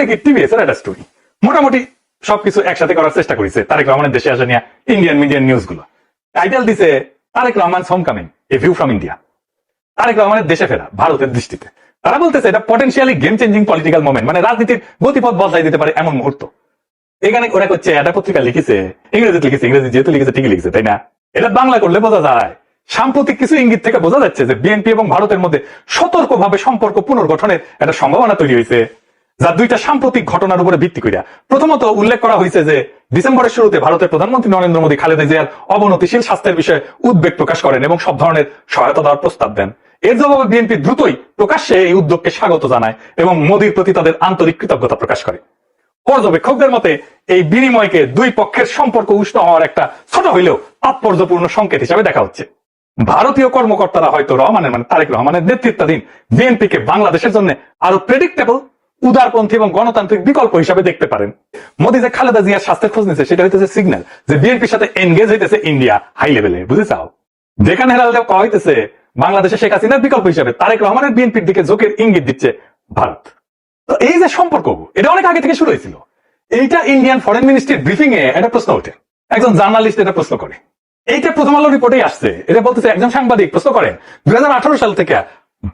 দেখি টিভিএস এর একটা স্টোরি মোটামুটি সবকিছু একসাথে করার চেষ্টা করেছে তারেক রহমানের দেশে আসা নিয়ে ইন্ডিয়ান মিডিয়ান নিউজগুলো। টাইটেল দিছে Tarek Rahman home coming a view from India Tarek রহমানের দেশে ফেরা, ভারতের দৃষ্টিতে। তারা বলতেছে, এটা পটেন্সিয়ালি গেম চেঞ্জিং পলিটিক্যাল মানে রাজনীতির গতিপথ বদলাই দিতে পারে এমন মুহূর্ত। এখানে ওরা করছে, একটা পত্রিকা লিখেছে, ইংরেজিতে লিখেছে ইংরেজি যেহেতু লিখেছে, ঠিকই লিখেছে, তাই না? এটা বাংলা করলে বোঝা যায়। সাম্প্রতিক কিছু ইঙ্গিত থেকে বোঝা যাচ্ছে যে বিএনপি এবং ভারতের মধ্যে সতর্কভাবে সম্পর্ক পুনর্গঠনের একটা সম্ভাবনা তৈরি হয়েছে। যা দুইটা সাম্প্রতিক ঘটনার উপরে ভিত্তি করিয়া প্রথমত উল্লেখ করা হয়েছে যে, ডিসেম্বরের শুরুতে ভারতের প্রধানমন্ত্রী নরেন্দ্র মোদী খালেদা জিয়ার অবনতিশীল স্বাস্থ্যের বিষয়ে উদ্বেগ প্রকাশ করেন এবং সব ধরনের সহায়তা দেওয়ার প্রস্তাব দেন। এর জবাবে বিএনপি দ্রুতই প্রকাশ্যে এই উদ্যোগকে স্বাগত জানায় এবং মোদীর প্রতি তাদের আন্তরিক কৃতজ্ঞতা প্রকাশ করে। পর্যবেক্ষকদের মতে, এই বিনিময়কে দুই পক্ষের সম্পর্ক উষ্ণ হওয়ার একটা ছোট হইলেও তাৎপর্যপূর্ণ সংকেত হিসাবে দেখা হচ্ছে। ভারতীয় কর্মকর্তারা হয়তো রহমানের মানে তারেক রহমানের নেতৃত্বাধীন বিএনপিকে বাংলাদেশের জন্য আরও প্রেডিক্টেবল উদারপন্থী এবং গণতান্ত্রিক বিকল্প হিসাবে দেখতে পারেন। মোদী যে খালেদা জিয়ার স্বাস্থ্যের খোঁজ নিচ্ছে সেটা হইতেছে সিগন্যাল যে বিএনপির সাথে এনগেজ হইতেছে ইন্ডিয়া হাই লেভেলে বুঝে চাও? যেখানে হেরালদেও কয়া হইতেছে বাংলাদেশে শেখ হাসিনার বিকল্প হিসাবে, তারেক রহমানের বিএনপির দিকে ঝোঁকের ইঙ্গিত দিচ্ছে ভারত। তো এই যে সম্পর্ক, এটা অনেক আগে থেকে শুরু হয়েছিল। এইটা ইন্ডিয়ান ফরেন মিনিস্ট্রির ব্রিফিং এ একটা প্রশ্ন ওঠে। একজন জার্নালিস্ট এটা প্রশ্ন করে। এইটা প্রথম আলো রিপোর্টেই আসছে। এটা বলতেছে একজন সাংবাদিক প্রশ্ন করেন, দুই হাজার আঠারো সাল থেকে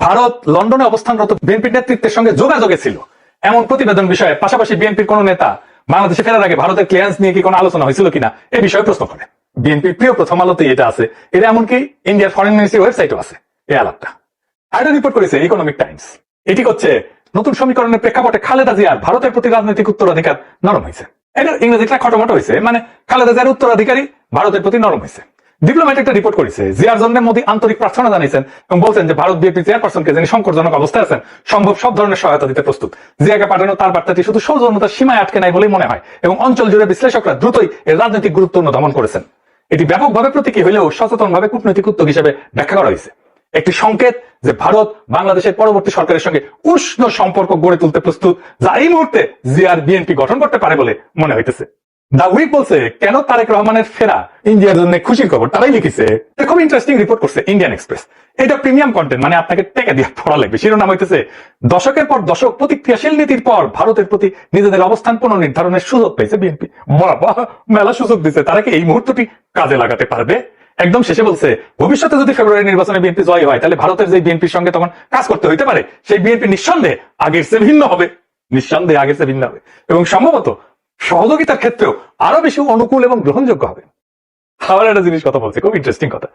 ভারত লন্ডনে অবস্থানরত বিএনপির নেতৃত্বের সঙ্গে যোগাযোগে ছিল। এমন প্রতিবেদন বিষয়ে পাশাপাশি বিএনপির কোন নেতা বাংলাদেশে ফেরার আগে ভারতের ক্লিয়ারেন্স নিয়ে কি কোনো আলোচনা হয়েছিল কিনা এই বিষয়ে প্রশ্ন করে। বিএনপির প্রিয় প্রথম আলোতে এটা আছে, এটা এমনকি ইন্ডিয়ার ফরেন মিনিস্ট্রির ওয়েবসাইটও আছে এই আলাপটা। আরেকটা রিপোর্ট করেছে ইকোনমিক টাইমস এটি হচ্ছে নতুন সমীকরণের প্রেক্ষাপটে খালেদা জিয়ার ভারতের প্রতি রাজনৈতিক উত্তরাধিকার নরম হয়েছে। এটা ইংরেজিটা খটোমটো হয়েছে মানে খালেদা জিয়ার উত্তরাধিকারী ভারতের প্রতি নরম হয়েছে। ডিপ্লোম্যাট একটা রিপোর্ট করেছে। জিয়ার জন্য মোদী আন্তরিক প্রার্থনা জানিয়েছেন এবং বলছেন যে ভারত বিএনপি চেয়ারপারসনকে যিনি সংকটজনক অবস্থায় আছেন, সম্ভব সব ধরনের সহায়তা দিতে প্রস্তুত। জিয়াকে পাঠানো তার বার্তাটি শুধু সৌজন্যতার সীমায় আটকে নাই বলেই মনে হয় এবং অঞ্চল জুড়ে বিশ্লেষকরা দ্রুতই এর রাজনৈতিক গুরুত্ব অনুধাবন করেছেন। এটি ব্যাপকভাবে প্রতীকী হলেও সচেতনভাবে কূটনৈতিক উদ্যোগ হিসেবে ব্যাখ্যা করা হয়েছে। একটি সংকেত যে ভারত বাংলাদেশের পরবর্তী সরকারের সঙ্গে উষ্ণ সম্পর্ক গড়ে তুলতে প্রস্তুত, যা এই মুহূর্তে জিআর বিএনপি গঠন করতে পারে বলে মনে হইতেছে। দা উইক বলছে, কেন তারেক রহমানের ফেরা ইন্ডিয়ার জন্য খুশির খবর? তারাই লিখেছে খুব ইন্টারেস্টিং রিপোর্ট করছে ইন্ডিয়ান এক্সপ্রেস এটা প্রিমিয়াম কন্টেন্ট মানে আপনাকে দিয়ে পড়া লাগবে। শিরোনাম হইতেছে, দশকের পর দশক, প্রতিক্রিয়াশীল নীতির পর ভারতের প্রতি নিজেদের অবস্থান পুনর্নির্ধারণের সুযোগ পেয়েছে বিএনপি বাবা মেলা সুযোগ তারা কি এই মুহূর্তটি কাজে লাগাতে পারবে? একদম শেষে বলছে, ভবিষ্যতে যদি ফেব্রুয়ারি নির্বাচনে বিএনপি জয় হয়, তাহলে ভারতের যে বিএনপির সঙ্গে তখন কাজ করতে হইতে পারে, সেই বিএনপি নিঃসন্দেহে আগের চেয়ে ভিন্ন হবে। নিঃসন্দেহে আগের ভিন্ন হবে। এবং সম্ভবত সহযোগিতার ক্ষেত্রেও আরও বেশি অনুকূল এবং গ্রহণযোগ্য হবে। আবার একটা জিনিস কথা বলছে, খুব ইন্টারেস্টিং কথা।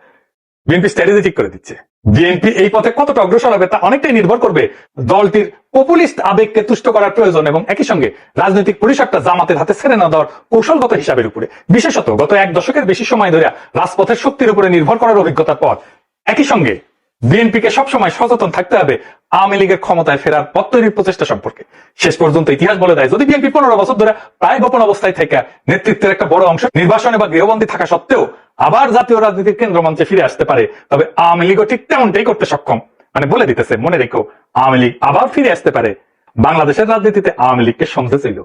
বিএনপি স্ট্র্যাটেজি ঠিক করে দিচ্ছে। বিএনপি এই পথে কতটা অগ্রসর হবে তা অনেকটাই নির্ভর করবে দলটির পপুলিস্ট আবেগকে তুষ্ট করার প্রয়োজন এবং একই সঙ্গে রাজনৈতিক পরিসরটা জামাতের হাতে ছেড়ে না দেওয়ার কৌশলগত হিসাবের উপরে। বিশেষত গত এক দশকের বেশি সময় ধরে রাজপথের শক্তির উপরে নির্ভর করার অভিজ্ঞতার পর, একই সঙ্গে বিএনপিকে সবসময় সচেতন থাকতে হবে। আওয়ামী লীগের ক্ষমতায় ফেরার পথ তৈরির প্রচেষ্টা সম্পর্কে। শেষ পর্যন্ত ইতিহাস বলে দেয়, যদি বিএনপি পনেরো বছর ধরে প্রায় গোপন অবস্থায় থেকে নেতৃত্বের একটা বড় অংশ নির্বাসনে বা গৃহবন্দী থাকা সত্ত্বেও আবার জাতীয় রাজনীতির কেন্দ্র মঞ্চে ফিরে আসতে পারে, তবে আওয়ামী লীগও ঠিক তেমনটাই করতে সক্ষম। মানে বলে দিতেছে, মনে রেখো, আওয়ামী লীগ আবার ফিরে আসতে পারে। বাংলাদেশের রাজনীতিতে আওয়ামী লীগকে সমঝে ছিল।